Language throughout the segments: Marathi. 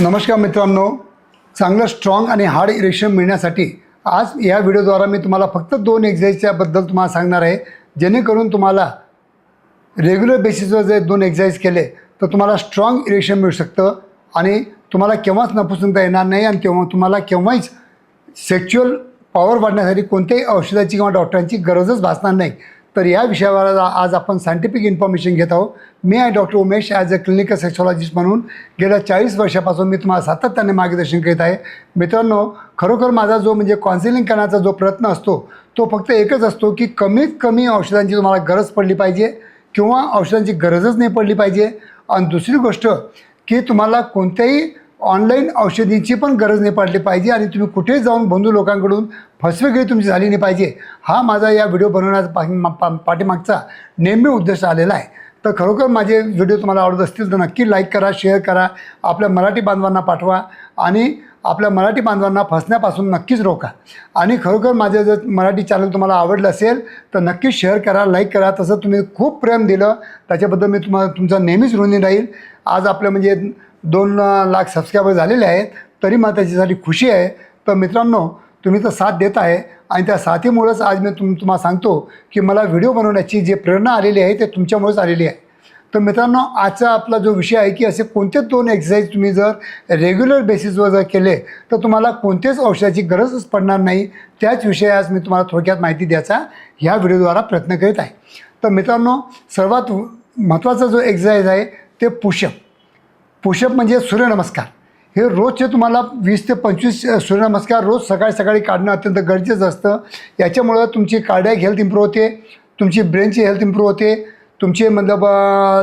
नमस्कार मित्रांनो. चांगलं स्ट्रॉंग आणि हार्ड इरेक्शन मिळण्यासाठी आज या व्हिडिओद्वारा मी तुम्हाला फक्त दोन एक्झरसाईजच्याबद्दल तुम्हाला सांगणार आहे. जेणेकरून तुम्हाला रेग्युलर बेसिसवर जर दोन एक्झरसाईज केले तर तुम्हाला स्ट्रॉंग इरेक्शन मिळू शकतं आणि तुम्हाला केव्हाच नपुसंगता येणार नाही आणि तेव्हा तुम्हाला केव्हाच सेक्च्युअल पॉवर वाढण्यासाठी कोणत्याही औषधाची किंवा डॉक्टरांची गरजच भासणार नाही. तर या विषयावर आज- आपण सायंटिफिक इन्फॉर्मेशन घेत आहोत. मी आहे doctor Umesh as a clinical sexologist म्हणून गेल्या चाळीस वर्षापासून मी तुम्हाला सातत्याने मार्गदर्शन करीत आहे. मित्रांनो खरोखर माझा जो म्हणजे काउन्सिलिंग करण्याचा जो प्रयत्न असतो तो फक्त एकच असतो की कमीत कमी औषधांची तुम्हाला गरज पडली पाहिजे किंवा औषधांची गरजच नाही पडली पाहिजे. आणि दुसरी गोष्ट की तुम्हाला कोणत्याही ऑनलाईन औषधीची पण गरज नाही पडली पाहिजे आणि तुम्ही कुठे जाऊन बंधू लोकांकडून फसवेगिरी तुमची झाली नाही पाहिजे. हा माझा या व्हिडिओ बनवण्याचा पा- पा- पाठीमागचा नेहमी उद्देश आलेला आहे. तर खरोखर माझे व्हिडिओ तुम्हाला आवडत असतील तर नक्की लाईक करा शेअर करा आपल्या मराठी बांधवांना पाठवा आणि आपल्या मराठी बांधवांना फसण्यापासून नक्कीच रोका. आणि खरोखर माझं जर मराठी चॅनल तुम्हाला आवडलं असेल तर नक्की शेअर करा लाईक करा. तसं तुम्ही खूप प्रेम दिलं त्याच्याबद्दल मी तुम्हाला तुमचा नेहमीच ऋणी राहील. आज आपलं म्हणजे दोन लाख सबस्क्रायबर झालेले आहेत. तरी मला त्याच्यासाठी खुशी आहे. तर मित्रांनो तुम्ही तर साथ देत आहे. आणि त्या साथीमुळंच आज मी तुम तुम्हाला सांगतो की मला व्हिडिओ बनवण्याची जी प्रेरणा आलेली आहे ते तुमच्यामुळेच आलेली आहे. तर मित्रांनो आजचा आपला जो विषय आहे की असे कोणतेच दोन एक्सरसाइज तुम्ही जर रेग्युलर बेसिसवर जर केले तर तुम्हाला कोणतेच औषधाची गरजच पडणार नाही. त्याच विषयी आज मी तुम्हाला थोडक्यात माहिती द्यायचा ह्या व्हिडिओद्वारा प्रयत्न करीत आहे. तर मित्रांनो सर्वात महत्त्वाचा जो एक्सरसाइज आहे ते पुशअप पुशअप म्हणजे सूर्यनमस्कार. हे रोजचे तुम्हाला वीस ते पंचवीस सूर्यनमस्कार रोज सकाळी सकाळी काढणं अत्यंत गरजेचं असतं. याच्यामुळं तुमची कार्डॅक हेल्थ इम्प्रूव्ह होते तुमची ब्रेनची हेल्थ इम्प्रूव्ह होते तुमचे मतलब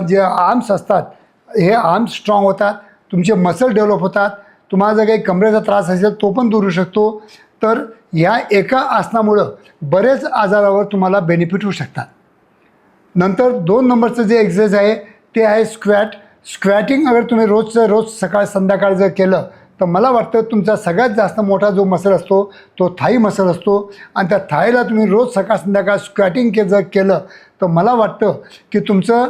जे आर्म्स असतात हे आर्म्स स्ट्रॉंग होतात तुमचे मसल डेव्हलप होतात तुम्हाला जर काही कमरेचा त्रास असेल तो पण दूर होऊ शकतो. तर ह्या एका आसनामुळं बरेच आजारावर तुम्हाला बेनिफिट होऊ शकतात. नंतर दोन नंबरचं जे एक्सरसाइज आहे ते आहे स्क्वॅट स्क्वॅटिंग अगर तुम्ही रोजचं रोज सकाळ संध्याकाळ जर केलं तर मला वाटतं तुमचा सगळ्यात जास्त मोठा जो मसल असतो तो थाई मसल असतो. आणि त्या थाईला तुम्ही रोज सकाळ संध्याकाळ स्क्वॅटिंग के जर केलं तर मला वाटतं की तुमचं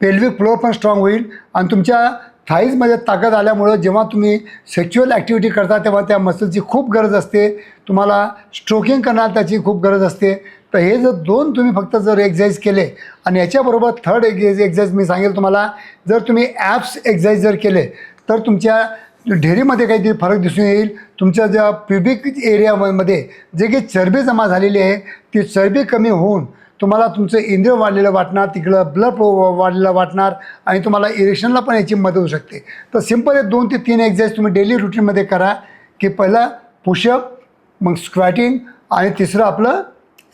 पेल्विक फ्लोअर पण स्ट्रॉंग होईल. आणि तुमच्या थाईजमध्ये ताकद आल्यामुळं जेव्हा तुम्ही सेक्च्युअल ॲक्टिव्हिटी करता तेव्हा त्या मसलची खूप गरज असते. तुम्हाला स्ट्रोकिंग करण्याला त्याची खूप गरज असते. तर हे जर दोन तुम्ही फक्त जर एक्झरसाईज केले आणि याच्याबरोबर थर्ड एक एक्झरसाईज मी सांगेल तुम्हाला जर तुम्ही ॲप्स एक्झरसाईज जर केले तर तुमच्या ढेरीमध्ये काहीतरी फरक दिसून येईल. तुमच्या ज्या प्युबिक एरियामध्ये जे काही चरबी जमा झालेली आहे ती चरबी कमी होऊन तुम्हाला तुमचं इंद्रिय वाढलेलं वाटणार तिकडं ब्लड फ्लो वाढलेलं वाटणार आणि तुम्हाला इरेक्शनला पण याची मदत होऊ शकते. तर सिंपल हे दोन ते तीन एक्झरसाईज तुम्ही डेली रुटीनमध्ये करा की पहिला पुशअप मग स्क्वॅटिंग आणि तिसरं आपलं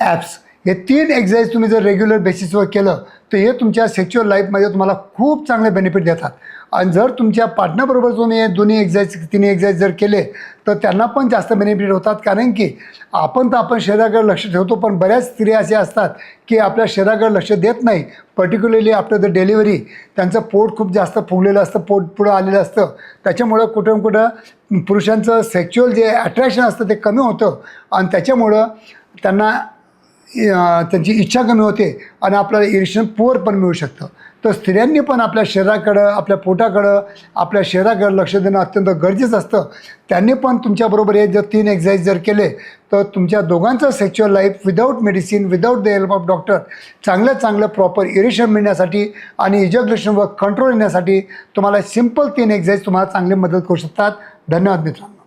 ॲप्स हे तीन एक्झरसाइज तुम्ही जर रेग्युलर बेसिसवर केलं तर हे तुमच्या सेक्च्युअल लाईफमध्ये तुम्हाला खूप चांगले बेनिफिट देतात. आणि जर तुमच्या पार्टनरबरोबर तुम्ही हे दोन्ही एक्झरसाइज तिन्ही एक्झरसाइज जर केले तर त्यांना पण जास्त बेनिफिट होतात. कारण की आपण तर आपण शरीराकडे लक्ष ठेवतो पण बऱ्याच स्त्रिया अशा असतात की आपल्या शरीराकडे लक्ष देत नाही. पर्टिक्युलरली आफ्टर द डिलिव्हरी त्यांचं पोट खूप जास्त फुगलेलं असतं पोट पुढं आलेलं असतं. त्याच्यामुळं कुठं कुठं पुरुषांचं सेक्च्युअल जे अट्रॅक्शन असतं ते कमी होतं. आणि त्याच्यामुळं त्यांना त्यांची इच्छा कमी होते आणि आपल्याला इरिक्शन पुअर पण मिळू शकतं. तर स्त्रियांनी पण आपल्या शरीराकडं आपल्या पोटाकडं आपल्या शरीराकडं लक्ष देणं अत्यंत गरजेचं असतं. त्यांनी पण तुमच्याबरोबर हे जर तीन एक्झरसाईज जर केले तर तुमच्या दोघांचं sexual life without medicine without the help of doctor चांगलं चांगलं प्रॉपर इरिशन मिळण्यासाठी आणि इजॅक्युलेशनवर कंट्रोल येण्यासाठी तुम्हाला सिंपल तीन एक्झरसाईज तुम्हाला चांगली मदत करू शकतात. धन्यवाद मित्रांनो.